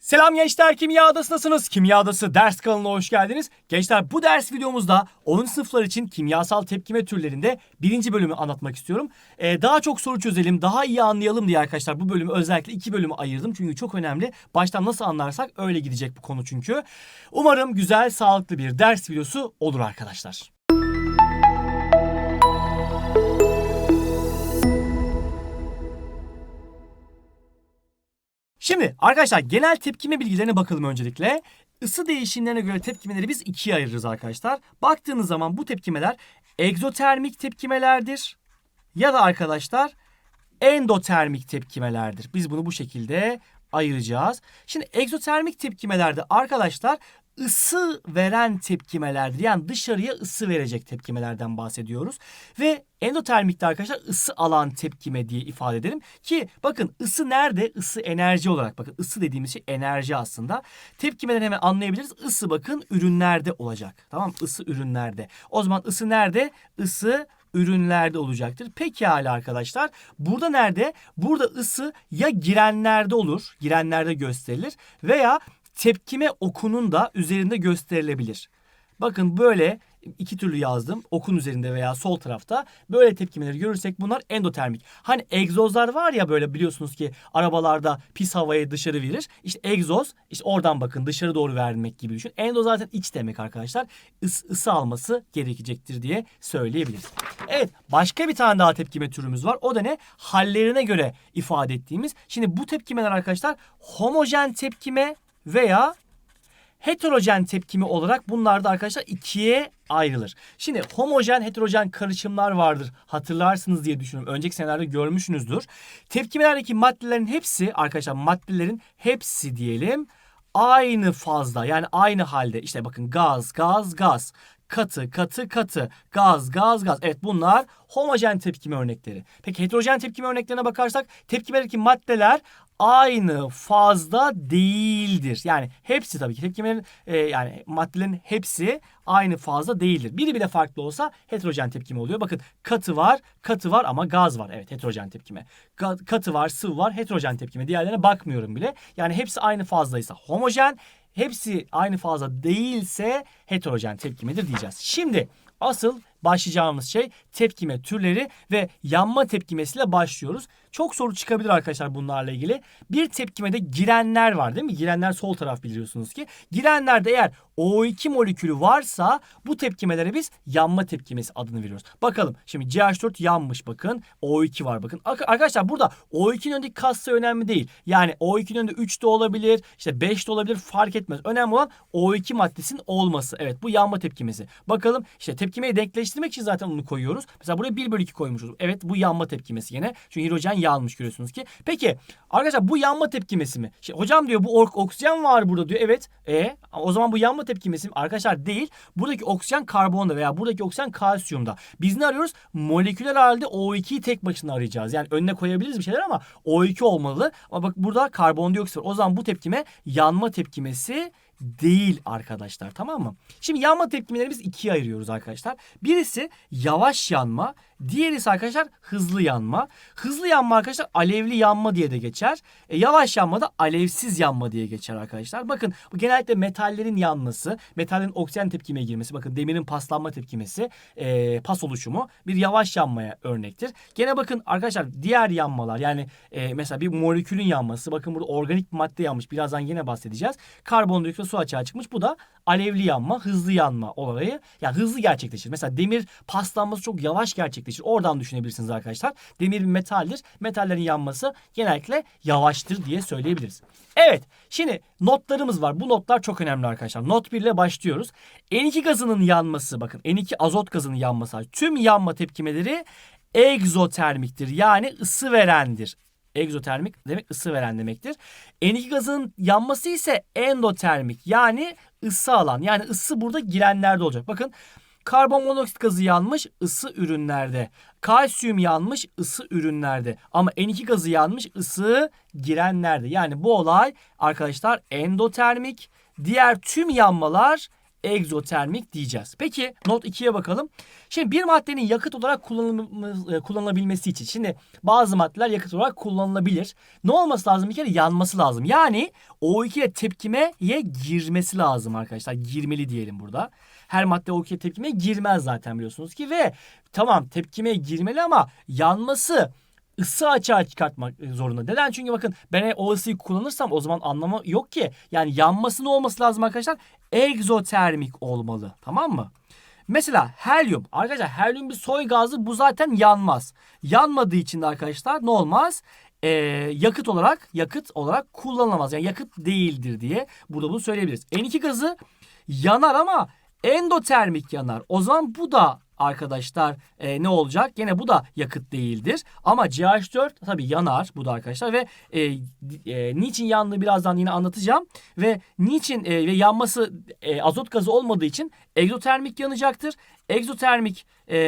Selam gençler Kimya Adası'ndasınız. Kimya Adası ders kanalına hoş geldiniz. Gençler bu ders videomuzda 10. sınıflar için kimyasal tepkime türlerinde birinci bölümü anlatmak istiyorum. Ee, daha çok soru çözelim, daha iyi anlayalım diye arkadaşlar bu bölümü özellikle iki bölümü ayırdım. Çünkü çok önemli. Baştan nasıl anlarsak öyle gidecek bu konu çünkü. Umarım güzel, sağlıklı bir ders videosu olur arkadaşlar. Şimdi arkadaşlar genel tepkime bilgilerine bakalım öncelikle. Isı değişimlerine göre tepkimeleri biz ikiye ayırırız arkadaşlar. Baktığınız zaman bu tepkimeler egzotermik tepkimelerdir. Ya da arkadaşlar endotermik tepkimelerdir. Biz bunu bu şekilde ayıracağız. Şimdi egzotermik tepkimelerde arkadaşlar ısı veren tepkimelerdir. Yani dışarıya ısı verecek tepkimelerden bahsediyoruz. Ve endotermikte arkadaşlar ısı alan tepkime diye ifade edelim. Ki bakın ısı nerede? Isı enerji olarak bakın ısı dediğimiz şey enerji aslında. Tepkimeden hemen anlayabiliriz. Isı bakın ürünlerde olacak. Tamam Isı ürünlerde. O zaman ısı nerede? Isı ürünlerde olacaktır. Pekala arkadaşlar. Burada nerede? Burada ısı ya girenlerde olur. Girenlerde gösterilir. Veya tepkime okunun da üzerinde gösterilebilir. Bakın böyle iki türlü yazdım. Okun üzerinde veya sol tarafta böyle tepkimeleri görürsek bunlar endotermik. Hani egzozlar var ya böyle biliyorsunuz ki arabalarda pis havayı dışarı verir. İşte egzoz işte oradan bakın dışarı doğru vermek gibi düşün. Endo zaten iç demek arkadaşlar. Is, ısı alması gerekecektir diye söyleyebiliriz. Evet başka bir tane daha tepkime türümüz var. O da ne? Hallerine göre ifade ettiğimiz. Şimdi bu tepkimeler arkadaşlar homojen tepkime veya heterojen tepkimi olarak bunlar da arkadaşlar ikiye ayrılır. Şimdi homojen heterojen karışımlar vardır. Hatırlarsınız diye düşünüyorum. Önceki senelerde görmüşsünüzdür. Tepkimelerdeki maddelerin hepsi arkadaşlar maddelerin hepsi diyelim aynı fazla yani aynı halde işte bakın gaz gaz gaz katı katı katı gaz gaz gaz evet bunlar homojen tepkime örnekleri. Peki heterojen tepkime örneklerine bakarsak tepkimelerdeki maddeler aynı fazda değildir. Yani hepsi tabii ki tepkimelerin e, yani maddelerin hepsi aynı fazda değildir. Biri bile farklı olsa heterojen tepkime oluyor. Bakın katı var, katı var ama gaz var. Evet heterojen tepkime. Ga- katı var, sıvı var, heterojen tepkime. Diğerlerine bakmıyorum bile. Yani hepsi aynı fazdaysa homojen, hepsi aynı fazla değilse heterojen tepkimedir diyeceğiz. Şimdi asıl başlayacağımız şey tepkime türleri ve yanma tepkimesiyle başlıyoruz. Çok soru çıkabilir arkadaşlar bunlarla ilgili. Bir tepkimede girenler var değil mi? Girenler sol taraf biliyorsunuz ki. Girenlerde eğer O2 molekülü varsa bu tepkimelere biz yanma tepkimesi adını veriyoruz. Bakalım şimdi CH4 yanmış bakın. O2 var bakın. Arkadaşlar burada O2'nin önündeki kassa önemli değil. Yani O2'nin önünde 3 de olabilir. işte 5 de olabilir fark etmez. Önemli olan O2 maddesinin olması. Evet bu yanma tepkimesi. Bakalım işte tepkimeyi denkleştirmek için zaten onu koyuyoruz. Mesela buraya 1 bölü 2 koymuşuz. Evet bu yanma tepkimesi yine. Çünkü hidrojen yanmış görüyorsunuz ki. Peki arkadaşlar bu yanma tepkimesi mi? Şey, hocam diyor bu oksijen var burada diyor. Evet. E o zaman bu yanma tepkimesi mi? Arkadaşlar değil. Buradaki oksijen karbonda veya buradaki oksijen kalsiyumda. Biz ne arıyoruz? Moleküler halde O2'yi tek başına arayacağız. Yani önüne koyabiliriz bir şeyler ama O2 olmalı. Ama bak burada karbondioksit var. O zaman bu tepkime yanma tepkimesi değil arkadaşlar tamam mı? Şimdi yanma tepkimeleri biz ikiye ayırıyoruz arkadaşlar. Birisi yavaş yanma, diğeri ise arkadaşlar hızlı yanma. Hızlı yanma arkadaşlar alevli yanma diye de geçer. E, yavaş yanma da alevsiz yanma diye geçer arkadaşlar. Bakın bu genellikle metallerin yanması, metallerin oksijen tepkimeye girmesi, bakın demirin paslanma tepkimesi, e, pas oluşumu bir yavaş yanmaya örnektir. Gene bakın arkadaşlar diğer yanmalar yani e, mesela bir molekülün yanması, bakın burada organik bir madde yanmış. Birazdan yine bahsedeceğiz. Karbondioksit su açığa çıkmış. Bu da alevli yanma, hızlı yanma olayı. Yani hızlı gerçekleşir. Mesela demir paslanması çok yavaş gerçekleşir. Oradan düşünebilirsiniz arkadaşlar. Demir bir metaldir. Metallerin yanması genellikle yavaştır diye söyleyebiliriz. Evet. Şimdi notlarımız var. Bu notlar çok önemli arkadaşlar. Not 1 ile başlıyoruz. N2 gazının yanması bakın N2 azot gazının yanması. Tüm yanma tepkimeleri egzotermiktir. Yani ısı verendir. Egzotermik demek ısı veren demektir. N2 gazının yanması ise endotermik yani ısı alan. Yani ısı burada girenlerde olacak. Bakın karbon monoksit gazı yanmış ısı ürünlerde. Kalsiyum yanmış ısı ürünlerde. Ama N2 gazı yanmış ısı girenlerde. Yani bu olay arkadaşlar endotermik. Diğer tüm yanmalar egzotermik diyeceğiz. Peki not 2'ye bakalım. Şimdi bir maddenin yakıt olarak e, kullanılabilmesi için şimdi bazı maddeler yakıt olarak kullanılabilir. Ne olması lazım? Bir kere yanması lazım. Yani O2 ile tepkimeye girmesi lazım arkadaşlar. Girmeli diyelim burada. Her madde O2 ile tepkimeye girmez zaten biliyorsunuz ki ve tamam tepkimeye girmeli ama yanması ısı açığa çıkartmak zorunda. Neden? Çünkü bakın ben o ısıyı kullanırsam o zaman anlamı yok ki. Yani yanması ne olması lazım arkadaşlar? Egzotermik olmalı. Tamam mı? Mesela helyum. Arkadaşlar helyum bir soy gazı bu zaten yanmaz. Yanmadığı için de arkadaşlar ne olmaz? Ee, yakıt olarak yakıt olarak kullanılamaz. Yani yakıt değildir diye burada bunu söyleyebiliriz. N2 gazı yanar ama endotermik yanar. O zaman bu da arkadaşlar e, ne olacak? Gene bu da yakıt değildir. Ama CH4 tabii yanar bu da arkadaşlar ve e, e, niçin yandığı birazdan yine anlatacağım. Ve niçin e, ve yanması e, azot gazı olmadığı için egzotermik yanacaktır. Egzotermik e,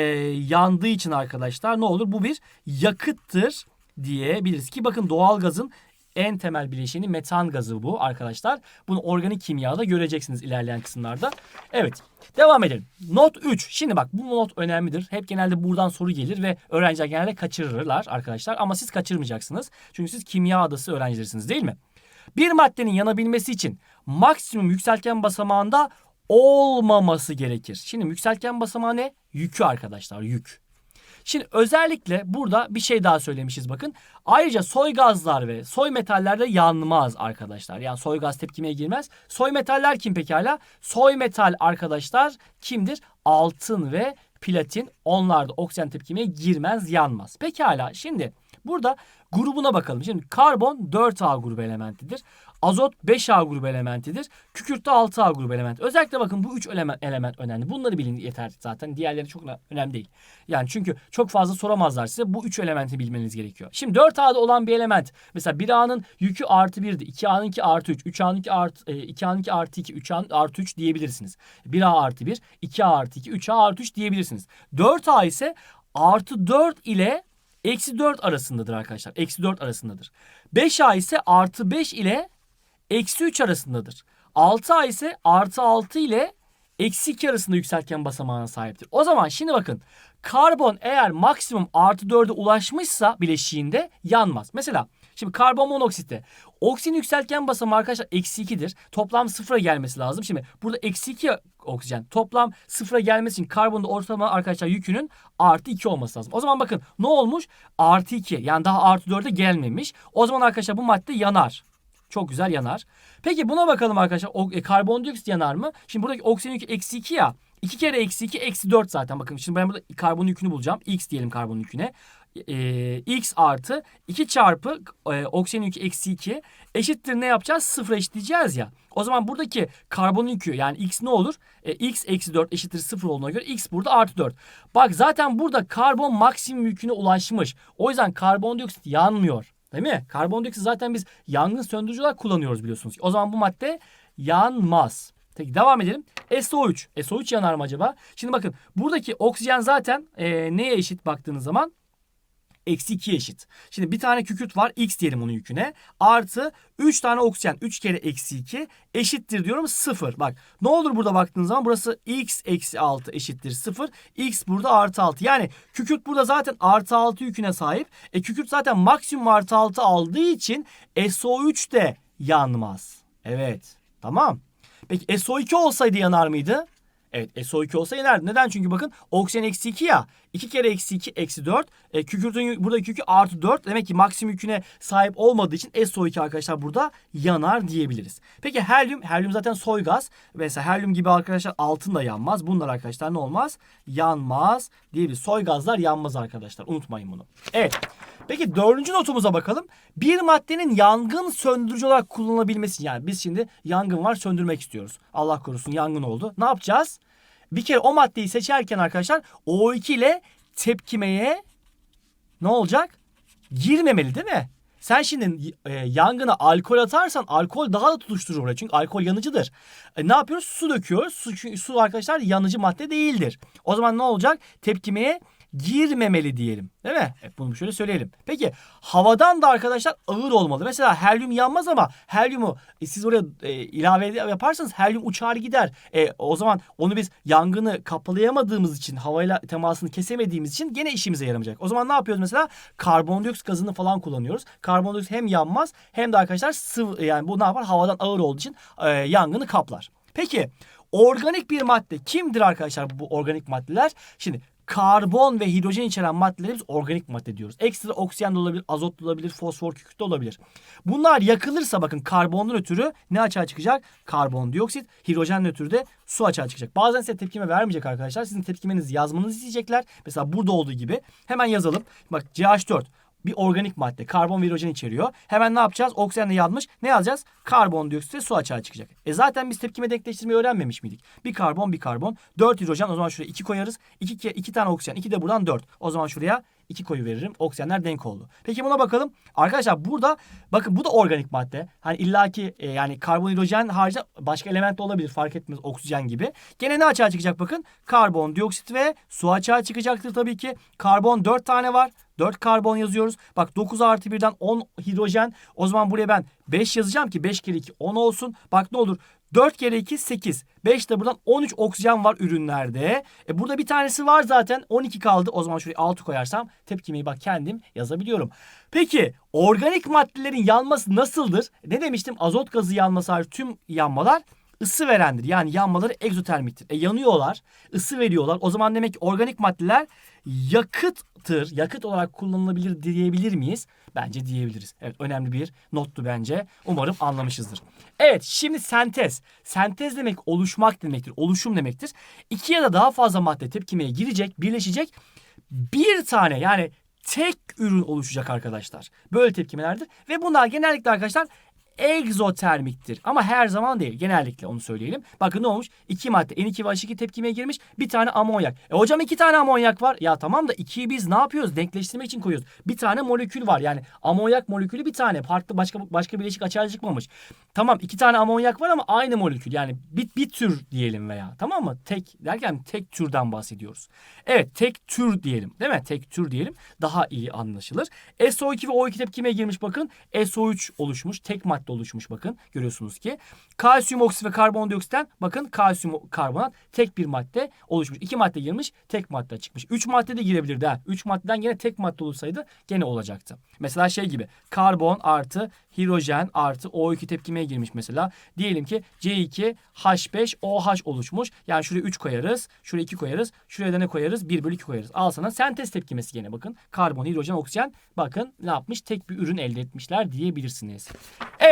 yandığı için arkadaşlar ne olur? Bu bir yakıttır diyebiliriz ki bakın doğal gazın en temel bileşeni metan gazı bu arkadaşlar. Bunu organik kimyada göreceksiniz ilerleyen kısımlarda. Evet devam edelim. Not 3. Şimdi bak bu not önemlidir. Hep genelde buradan soru gelir ve öğrenciler genelde kaçırırlar arkadaşlar. Ama siz kaçırmayacaksınız. Çünkü siz kimya adası öğrencilersiniz değil mi? Bir maddenin yanabilmesi için maksimum yükseltgen basamağında olmaması gerekir. Şimdi yükseltgen basamağı ne? Yükü arkadaşlar yük. Şimdi özellikle burada bir şey daha söylemişiz bakın. Ayrıca soy gazlar ve soy metaller de yanmaz arkadaşlar. Yani soy gaz tepkimeye girmez. Soy metaller kim pekala? Soy metal arkadaşlar kimdir? Altın ve platin. Onlar da oksijen tepkimeye girmez, yanmaz. Pekala şimdi burada grubuna bakalım. Şimdi karbon 4A grubu elementidir. Azot 5A grubu elementidir. Kükürt de 6A grubu element. Özellikle bakın bu 3 element, element önemli. Bunları bilin yeter zaten. Diğerleri çok önemli değil. Yani çünkü çok fazla soramazlar size. Bu 3 elementi bilmeniz gerekiyor. Şimdi 4A'da olan bir element. Mesela 1A'nın yükü artı 1'di. 2A'nınki artı 3. 3A'nınki artı, e, 2A'nınki artı 2. 3A'nın artı 3 diyebilirsiniz. 1A artı 1. 2A artı 2. 3A artı 3 diyebilirsiniz. 4A ise artı 4 ile eksi 4 arasındadır arkadaşlar. Eksi 4 arasındadır. 5A ise artı 5 ile eksi 3 arasındadır. 6A ise artı 6 ile eksi 2 arasında yükseltgen basamağına sahiptir. O zaman şimdi bakın karbon eğer maksimum artı 4'e ulaşmışsa bileşiğinde yanmaz. Mesela şimdi karbon monoksitte oksijen yükseltgen basamağı arkadaşlar eksi 2'dir. Toplam sıfıra gelmesi lazım. Şimdi burada eksi 2 oksijen. Toplam sıfıra gelmesi için karbonda ortalama arkadaşlar yükünün artı 2 olması lazım. O zaman bakın ne olmuş? Artı 2 yani daha artı 4'e gelmemiş. O zaman arkadaşlar bu madde yanar. Çok güzel yanar. Peki buna bakalım arkadaşlar. O, e, karbondioksit yanar mı? Şimdi buradaki oksijen yükü eksi 2 ya. 2 kere eksi 2 eksi 4 zaten. Bakın şimdi ben burada karbon yükünü bulacağım. X diyelim karbon yüküne. E, X artı 2 çarpı e, oksijen yükü eksi 2 eşittir ne yapacağız? Sıfıra eşitleyeceğiz ya. O zaman buradaki karbon yükü yani X ne olur? E, X eksi 4 eşittir 0 olduğuna göre X burada artı 4. Bak zaten burada karbon maksimum yüküne ulaşmış. O yüzden karbondioksit yanmıyor. Değil mi? Karbondioksit zaten biz yangın söndürücü olarak kullanıyoruz biliyorsunuz. O zaman bu madde yanmaz. Peki devam edelim. SO3. SO3 yanar mı acaba? Şimdi bakın buradaki oksijen zaten e, neye eşit baktığınız zaman? Eksi 2 eşit. Şimdi bir tane kükürt var. X diyelim onun yüküne. Artı 3 tane oksijen. 3 kere eksi 2 eşittir diyorum 0. Bak ne olur burada baktığınız zaman burası x eksi 6 eşittir 0. X burada artı 6. Yani kükürt burada zaten artı 6 yüküne sahip. E kükürt zaten maksimum artı 6 aldığı için SO3 de yanmaz. Evet. Tamam. Peki SO2 olsaydı yanar mıydı? Evet SO2 olsa yenerdi. Neden? Çünkü bakın oksijen eksi 2 ya. 2 kere eksi 2 eksi 4. E, kükürtün buradaki yükü artı 4. Demek ki maksimum yüküne sahip olmadığı için SO2 arkadaşlar burada yanar diyebiliriz. Peki helyum. Helyum zaten soy gaz. Mesela helyum gibi arkadaşlar altın da yanmaz. Bunlar arkadaşlar ne olmaz? Yanmaz diyebiliriz. Soy gazlar yanmaz arkadaşlar. Unutmayın bunu. Evet. Peki dördüncü notumuza bakalım. Bir maddenin yangın söndürücü olarak kullanılabilmesi. Yani biz şimdi yangın var söndürmek istiyoruz. Allah korusun yangın oldu. Ne yapacağız? Bir kere o maddeyi seçerken arkadaşlar O2 ile tepkimeye ne olacak? Girmemeli değil mi? Sen şimdi e, yangına alkol atarsan alkol daha da tutuşturur oraya. Çünkü alkol yanıcıdır. E, ne yapıyoruz? Su döküyoruz. Su, su arkadaşlar yanıcı madde değildir. O zaman ne olacak? Tepkimeye girmemeli diyelim. Değil mi? Hep bunu şöyle söyleyelim. Peki havadan da arkadaşlar ağır olmalı. Mesela helyum yanmaz ama helyumu e, siz oraya e, ilave yaparsanız helyum uçar gider. E, o zaman onu biz yangını kapalayamadığımız için havayla temasını kesemediğimiz için gene işimize yaramayacak. O zaman ne yapıyoruz mesela? Karbondioksit gazını falan kullanıyoruz. Karbondioksit hem yanmaz hem de arkadaşlar sıvı yani bu ne yapar? Havadan ağır olduğu için e, yangını kaplar. Peki organik bir madde kimdir arkadaşlar bu organik maddeler? Şimdi karbon ve hidrojen içeren maddeleri biz organik madde diyoruz. Ekstra oksijen de olabilir, azot da olabilir, fosfor kükürt de olabilir. Bunlar yakılırsa bakın karbondan ötürü ne açığa çıkacak? Karbondioksit, hidrojen ötürü de su açığa çıkacak. Bazen size tepkime vermeyecek arkadaşlar. Sizin tepkimenizi yazmanızı isteyecekler. Mesela burada olduğu gibi. Hemen yazalım. Bak CH4 bir organik madde. Karbon ve hidrojen içeriyor. Hemen ne yapacağız? Oksijenle yanmış. Ne yazacağız? Karbondioksit ve su açığa çıkacak. E zaten biz tepkime denkleştirmeyi öğrenmemiş miydik? Bir karbon bir karbon. 4 hidrojen o zaman şuraya 2 koyarız. 2, 2 tane oksijen. 2 de buradan 4. O zaman şuraya 2 koyu veririm. Oksijenler denk oldu. Peki buna bakalım. Arkadaşlar burada bakın bu da organik madde. Hani illaki e, yani karbon hidrojen haricinde başka element de olabilir. Fark etmez oksijen gibi. Gene ne açığa çıkacak bakın? Karbon, dioksit ve su açığa çıkacaktır tabii ki. Karbon 4 tane var. 4 karbon yazıyoruz. Bak 9 artı 1'den 10 hidrojen. O zaman buraya ben 5 yazacağım ki 5 kere 2 10 olsun. Bak ne olur 4 kere 2 8. 5 de buradan 13 oksijen var ürünlerde. E burada bir tanesi var zaten 12 kaldı. O zaman şuraya 6 koyarsam tepkimeyi bak kendim yazabiliyorum. Peki organik maddelerin yanması nasıldır? Ne demiştim? Azot gazı yanması hariç tüm yanmalar ısı verendir. Yani yanmaları egzotermiktir. E yanıyorlar, ısı veriyorlar. O zaman demek ki organik maddeler yakıttır. Yakıt olarak kullanılabilir diyebilir miyiz? Bence diyebiliriz. Evet önemli bir nottu bence. Umarım anlamışızdır. Evet şimdi sentez. Sentez demek oluşmak demektir. Oluşum demektir. İki ya da daha fazla madde tepkimeye girecek, birleşecek. Bir tane yani tek ürün oluşacak arkadaşlar. Böyle tepkimelerdir. Ve bunlar genellikle arkadaşlar egzotermiktir. Ama her zaman değil. Genellikle onu söyleyelim. Bakın ne olmuş? İki madde N2 ve H2 tepkimeye girmiş. Bir tane amonyak. E hocam iki tane amonyak var. Ya tamam da ikiyi biz ne yapıyoruz? Denkleştirmek için koyuyoruz. Bir tane molekül var. Yani amonyak molekülü bir tane. Farklı başka başka bileşik açığa çıkmamış. Tamam iki tane amonyak var ama aynı molekül. Yani bir, bir tür diyelim veya. Tamam mı? Tek derken tek türden bahsediyoruz. Evet tek tür diyelim. Değil mi? Tek tür diyelim. Daha iyi anlaşılır. SO2 ve O2 tepkimeye girmiş bakın. SO3 oluşmuş. Tek madde oluşmuş bakın. Görüyorsunuz ki. Kalsiyum oksit ve karbondioksitten bakın kalsiyum karbonat tek bir madde oluşmuş. İki madde girmiş tek madde çıkmış. Üç madde de girebilirdi ha. Üç maddeden yine tek madde olsaydı gene olacaktı. Mesela şey gibi karbon artı hidrojen artı O2 tepkimeye girmiş mesela. Diyelim ki C2H5OH oluşmuş. Yani şuraya 3 koyarız. Şuraya 2 koyarız. Şuraya da ne koyarız? 1 bölü 2 koyarız. Al sana sentez tepkimesi gene bakın. Karbon, hidrojen, oksijen. Bakın ne yapmış? Tek bir ürün elde etmişler diyebilirsiniz. Evet.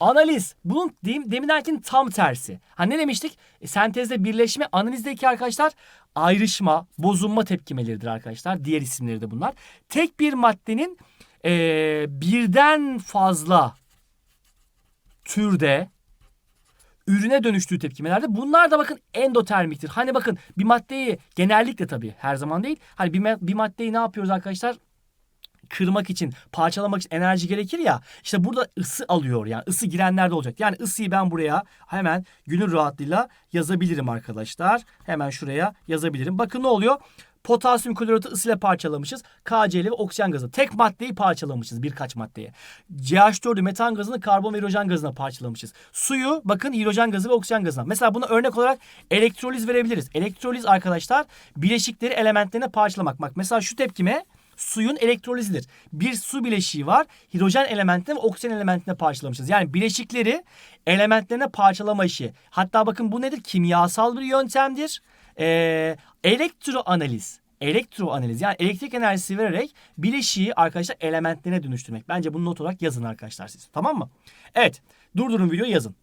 Analiz. Bunun dem, deminkinin tam tersi. Ha ne demiştik? E, sentezde birleşme, analizdeki arkadaşlar ayrışma, bozulma tepkimeleridir arkadaşlar. Diğer isimleri de bunlar. Tek bir maddenin e, birden fazla türde ürüne dönüştüğü tepkimelerde bunlar da bakın endotermiktir. Hani bakın bir maddeyi genellikle tabii her zaman değil. Hani bir, bir maddeyi ne yapıyoruz arkadaşlar? Kırmak için, parçalamak için enerji gerekir ya. İşte burada ısı alıyor yani ısı girenler de olacak. Yani ısıyı ben buraya hemen gönül rahatlığıyla yazabilirim arkadaşlar. Hemen şuraya yazabilirim. Bakın ne oluyor? Potasyum kloratı ısıyla parçalamışız. KCl ve oksijen gazı. Tek maddeyi parçalamışız birkaç maddeye. CH4'ü metan gazını karbon ve hidrojen gazına parçalamışız. Suyu bakın hidrojen gazı ve oksijen gazına. Mesela buna örnek olarak elektroliz verebiliriz. Elektroliz arkadaşlar bileşikleri elementlerine parçalamak. Bak mesela şu tepkime suyun elektrolizidir. Bir su bileşiği var. Hidrojen elementine ve oksijen elementine parçalamışız. Yani bileşikleri elementlerine parçalama işi. Hatta bakın bu nedir? Kimyasal bir yöntemdir. Ee, elektroanaliz. Elektroanaliz yani elektrik enerjisi vererek bileşiği arkadaşlar elementlerine dönüştürmek. Bence bunu not olarak yazın arkadaşlar siz. Tamam mı? Evet. Durdurun videoyu yazın.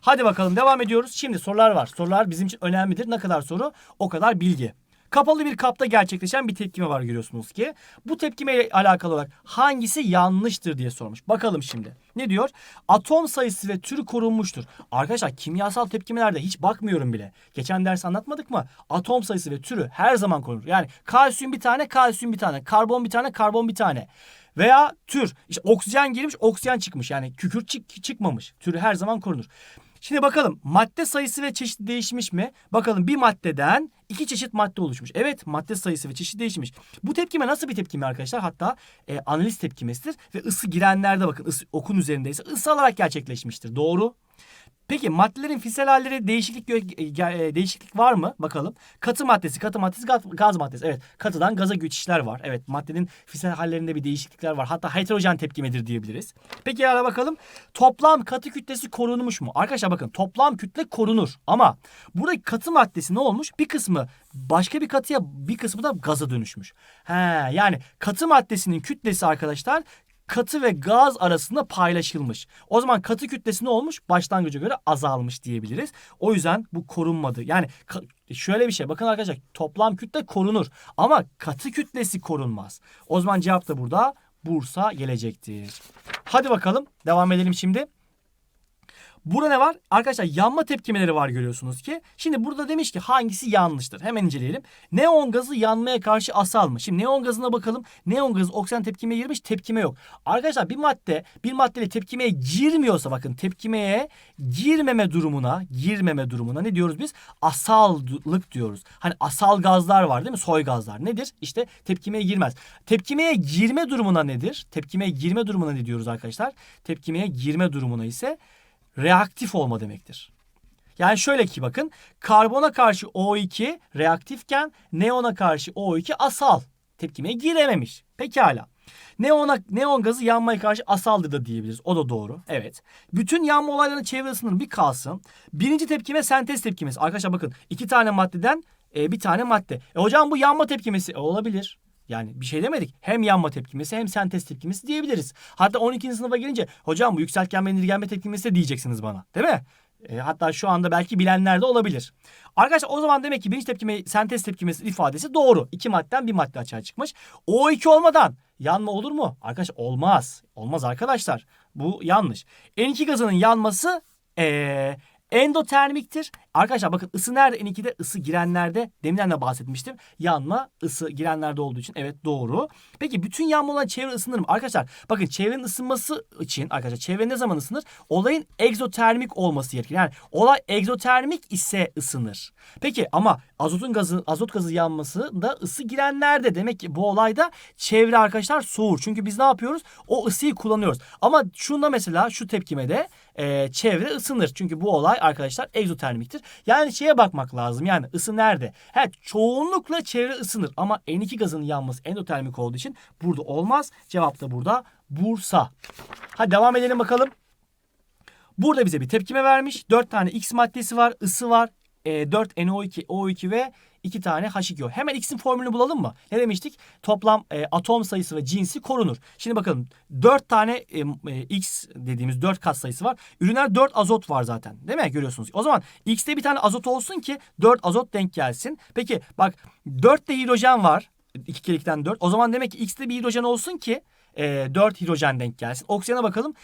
Hadi bakalım devam ediyoruz. Şimdi sorular var. Sorular bizim için önemlidir. Ne kadar soru o kadar bilgi. Kapalı bir kapta gerçekleşen bir tepkime var görüyorsunuz ki. Bu tepkime ile alakalı olarak hangisi yanlıştır diye sormuş. Bakalım şimdi. Ne diyor? Atom sayısı ve türü korunmuştur. Arkadaşlar kimyasal tepkimelerde hiç bakmıyorum bile. Geçen ders anlatmadık mı? Atom sayısı ve türü her zaman korunur. Yani kalsiyum bir tane, kalsiyum bir tane, karbon bir tane, karbon bir tane. Veya tür. İşte oksijen girmiş, oksijen çıkmış. Yani kükürt çık çıkmamış. Türü her zaman korunur. Şimdi bakalım madde sayısı ve çeşit değişmiş mi? Bakalım bir maddeden iki çeşit madde oluşmuş. Evet madde sayısı ve çeşit değişmiş. Bu tepkime nasıl bir tepkime arkadaşlar? Hatta e, analiz tepkimesidir ve ısı girenlerde bakın ısı, okun üzerindeyse ısı alarak gerçekleşmiştir. Doğru. Peki maddelerin fiziksel halleri değişiklik gö- e, değişiklik var mı? Bakalım. Katı maddesi, katı maddesi, gaz, maddesi. Evet, katıdan gaza geçişler var. Evet, maddenin fiziksel hallerinde bir değişiklikler var. Hatta heterojen tepkimedir diyebiliriz. Peki ara bakalım. Toplam katı kütlesi korunmuş mu? Arkadaşlar bakın, toplam kütle korunur. Ama buradaki katı maddesi ne olmuş? Bir kısmı başka bir katıya, bir kısmı da gaza dönüşmüş. He, yani katı maddesinin kütlesi arkadaşlar katı ve gaz arasında paylaşılmış. O zaman katı kütlesi ne olmuş? Başlangıca göre azalmış diyebiliriz. O yüzden bu korunmadı. Yani şöyle bir şey bakın arkadaşlar toplam kütle korunur ama katı kütlesi korunmaz. O zaman cevap da burada Bursa gelecektir. Hadi bakalım devam edelim şimdi. Burada ne var? Arkadaşlar yanma tepkimeleri var görüyorsunuz ki. Şimdi burada demiş ki hangisi yanlıştır? Hemen inceleyelim. Neon gazı yanmaya karşı asal mı? Şimdi neon gazına bakalım. Neon gazı oksijen tepkimeye girmiş tepkime yok. Arkadaşlar bir madde bir maddeyle tepkimeye girmiyorsa bakın tepkimeye girmeme durumuna girmeme durumuna ne diyoruz biz? Asallık diyoruz. Hani asal gazlar var değil mi? Soy gazlar. Nedir? İşte tepkimeye girmez. Tepkimeye girme durumuna nedir? Tepkimeye girme durumuna ne diyoruz arkadaşlar? Tepkimeye girme durumuna ise reaktif olma demektir. Yani şöyle ki bakın karbona karşı O2 reaktifken neona karşı O2 asal. Tepkimeye girememiş. Pekala. Neona, neon gazı yanmaya karşı asaldır da diyebiliriz. O da doğru. Evet. Bütün yanma olaylarının çevre ısınır bir kalsın. Birinci tepkime sentez tepkimesi. Arkadaşlar bakın iki tane maddeden e, bir tane madde. E, hocam bu yanma tepkimesi. E, olabilir. Yani bir şey demedik. Hem yanma tepkimesi hem sentez tepkimesi diyebiliriz. Hatta 12. sınıfa gelince hocam bu yükseltgenme indirgenme tepkimesi de diyeceksiniz bana. Değil mi? E, hatta şu anda belki bilenler de olabilir. Arkadaşlar o zaman demek ki birinci tepkime sentez tepkimesi ifadesi doğru. İki maddeden bir madde açığa çıkmış. O2 olmadan yanma olur mu? Arkadaşlar olmaz. Olmaz arkadaşlar. Bu yanlış. N2 gazının yanması ee, endotermiktir. Arkadaşlar bakın ısı nerede? N2'de ısı girenlerde deminden de bahsetmiştim. Yanma ısı girenlerde olduğu için evet doğru. Peki bütün yanma olan çevre ısınır mı? Arkadaşlar bakın çevrenin ısınması için arkadaşlar çevre ne zaman ısınır? Olayın egzotermik olması gerekir. Yani olay egzotermik ise ısınır. Peki ama azotun gazı azot gazı yanması da ısı girenlerde. Demek ki bu olayda çevre arkadaşlar soğur. Çünkü biz ne yapıyoruz? O ısıyı kullanıyoruz. Ama şunda mesela şu tepkimede e, çevre ısınır. Çünkü bu olay arkadaşlar egzotermiktir. Yani şeye bakmak lazım. Yani ısı nerede? He, çoğunlukla çevre ısınır ama N2 gazının yanması endotermik olduğu için burada olmaz. Cevap da burada Bursa. Hadi devam edelim bakalım. Burada bize bir tepkime vermiş. 4 tane X maddesi var, ısı var. E, 4 NO2, O2 ve 2 tane H2O. Hemen X'in formülünü bulalım mı? Ne demiştik? Toplam e, atom sayısı ve cinsi korunur. Şimdi bakalım 4 tane e, e, X dediğimiz 4 kat sayısı var. Ürünler 4 azot var zaten. Değil mi? Görüyorsunuz. O zaman X'te bir tane azot olsun ki 4 azot denk gelsin. Peki bak 4 de hidrojen var. 2 kere 2'den 4. O zaman demek ki X'te bir hidrojen olsun ki e, 4 hidrojen denk gelsin. Oksijene bakalım.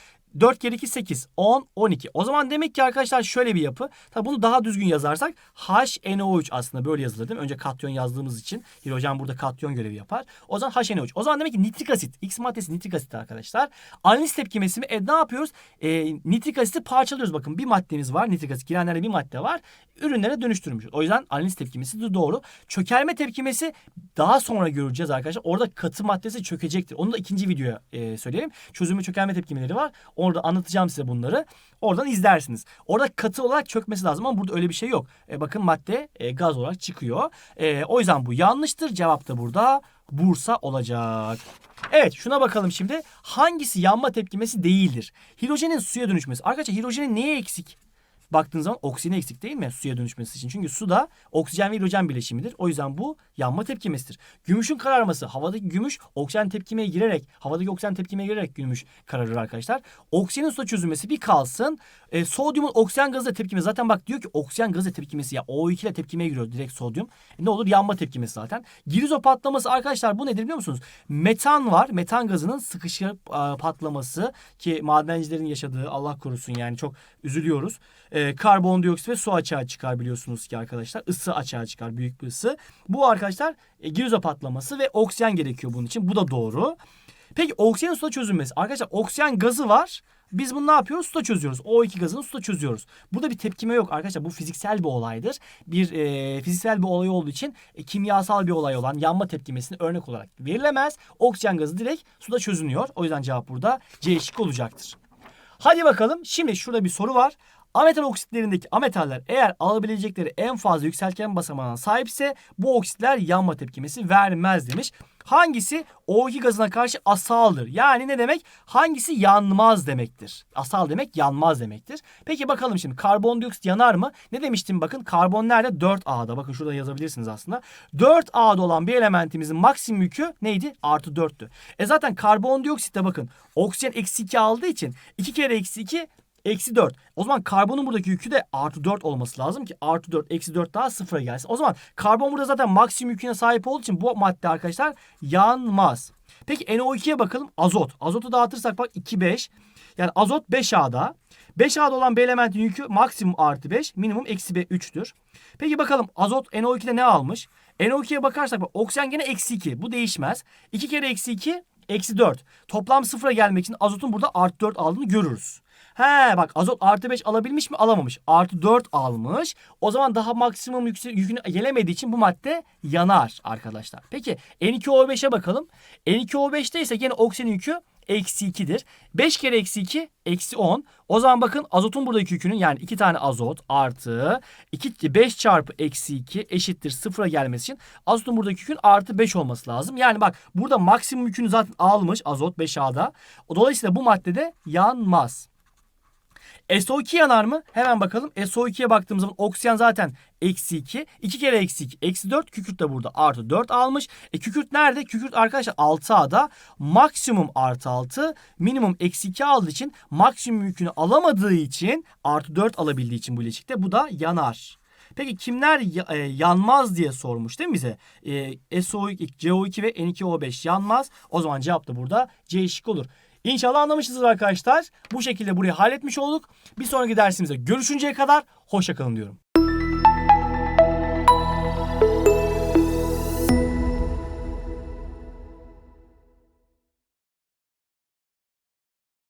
4 kere 2 8. 10, 12. O zaman demek ki arkadaşlar şöyle bir yapı. Tabi bunu daha düzgün yazarsak HNO3 aslında böyle yazılır değil mi? Önce katyon yazdığımız için hidrojen burada katyon görevi yapar. O zaman HNO3. O zaman demek ki nitrik asit. X maddesi nitrik asit arkadaşlar. Analiz tepkimesi mi? E ne yapıyoruz? E, nitrik asiti parçalıyoruz. Bakın bir maddemiz var. Nitrik asit girenlerde bir madde var. Ürünlere dönüştürmüş. O yüzden analiz tepkimesi de doğru. Çökelme tepkimesi daha sonra göreceğiz arkadaşlar. Orada katı maddesi çökecektir. Onu da ikinci videoya e, söyleyelim. Çözümü çökelme tepkimeleri var. Orada anlatacağım size bunları. Oradan izlersiniz. Orada katı olarak çökmesi lazım ama burada öyle bir şey yok. E, bakın madde e, gaz olarak çıkıyor. E, o yüzden bu yanlıştır. Cevap da burada Bursa olacak. Evet şuna bakalım şimdi. Hangisi yanma tepkimesi değildir? Hidrojenin suya dönüşmesi. Arkadaşlar hidrojenin neye eksik? baktığın zaman oksijeni eksik değil mi suya dönüşmesi için? Çünkü su da oksijen ve hidrojen bileşimidir. O yüzden bu yanma tepkimesidir. Gümüşün kararması havadaki gümüş oksijen tepkimeye girerek havadaki oksijen tepkimeye girerek gümüş kararır arkadaşlar. Oksijenin suda çözülmesi bir kalsın. E, sodyumun oksijen gazıyla tepkimesi zaten bak diyor ki oksijen gazı tepkimesi ya O2 ile tepkimeye giriyor direkt sodyum. E, ne olur yanma tepkimesi zaten. Girizo patlaması arkadaşlar bu nedir biliyor musunuz? Metan var. Metan gazının sıkışıp e, patlaması ki madencilerin yaşadığı Allah korusun yani çok üzülüyoruz e, karbondioksit ve su açığa çıkar biliyorsunuz ki arkadaşlar. Isı açığa çıkar büyük bir ısı. Bu arkadaşlar e, girizo patlaması ve oksijen gerekiyor bunun için. Bu da doğru. Peki oksijenin suda çözünmesi. Arkadaşlar oksijen gazı var. Biz bunu ne yapıyoruz? Suda çözüyoruz. O2 gazını suda çözüyoruz. Burada bir tepkime yok arkadaşlar. Bu fiziksel bir olaydır. Bir e, fiziksel bir olay olduğu için e, kimyasal bir olay olan yanma tepkimesine örnek olarak verilemez. Oksijen gazı direkt suda çözünüyor. O yüzden cevap burada C şıkkı olacaktır. Hadi bakalım. Şimdi şurada bir soru var. Ametal oksitlerindeki ametaller eğer alabilecekleri en fazla yükseltgen basamağına sahipse bu oksitler yanma tepkimesi vermez demiş. Hangisi O2 gazına karşı asaldır? Yani ne demek? Hangisi yanmaz demektir. Asal demek yanmaz demektir. Peki bakalım şimdi karbondioksit yanar mı? Ne demiştim bakın karbon nerede? 4A'da. Bakın şurada yazabilirsiniz aslında. 4A'da olan bir elementimizin maksimum yükü neydi? Artı 4'tü. E zaten karbondioksitte bakın oksijen eksi 2 aldığı için 2 kere eksi 2 Eksi 4. O zaman karbonun buradaki yükü de artı 4 olması lazım ki artı 4 eksi 4 daha sıfıra gelsin. O zaman karbon burada zaten maksimum yüküne sahip olduğu için bu madde arkadaşlar yanmaz. Peki NO2'ye bakalım azot. Azotu dağıtırsak bak 2 5. Yani azot 5A'da. 5A'da olan bir elementin yükü maksimum artı 5 minimum eksi 3'tür. Peki bakalım azot NO2'de ne almış? NO2'ye bakarsak bak oksijen gene eksi 2. Bu değişmez. 2 kere eksi 2 eksi 4. Toplam sıfıra gelmek için azotun burada artı 4 aldığını görürüz. He bak azot artı 5 alabilmiş mi? Alamamış. Artı 4 almış. O zaman daha maksimum yükünü gelemediği için bu madde yanar arkadaşlar. Peki N2O5'e bakalım. N2O5'te ise gene oksijenin yükü eksi 2'dir. 5 kere eksi 2 eksi 10. O zaman bakın azotun buradaki yükünün yani 2 tane azot artı 2, 5 çarpı eksi 2 eşittir sıfıra gelmesi için azotun buradaki yükün artı 5 olması lazım. Yani bak burada maksimum yükünü zaten almış azot 5A'da. Dolayısıyla bu maddede yanmaz. SO2 yanar mı? Hemen bakalım. SO2'ye baktığımız zaman oksijen zaten eksi 2. 2 kere eksi 2. Eksi 4. Kükürt de burada artı 4 almış. E kükürt nerede? Kükürt arkadaşlar 6A'da. Maksimum artı 6. Minimum eksi 2 aldığı için maksimum yükünü alamadığı için artı 4 alabildiği için bu bileşikte bu da yanar. Peki kimler e, yanmaz diye sormuş değil mi bize? E, SO2, CO2 ve N2O5 yanmaz. O zaman cevap da burada C şık olur. İnşallah anlamışsınızdır arkadaşlar. Bu şekilde burayı halletmiş olduk. Bir sonraki dersimizde görüşünceye kadar hoşçakalın diyorum.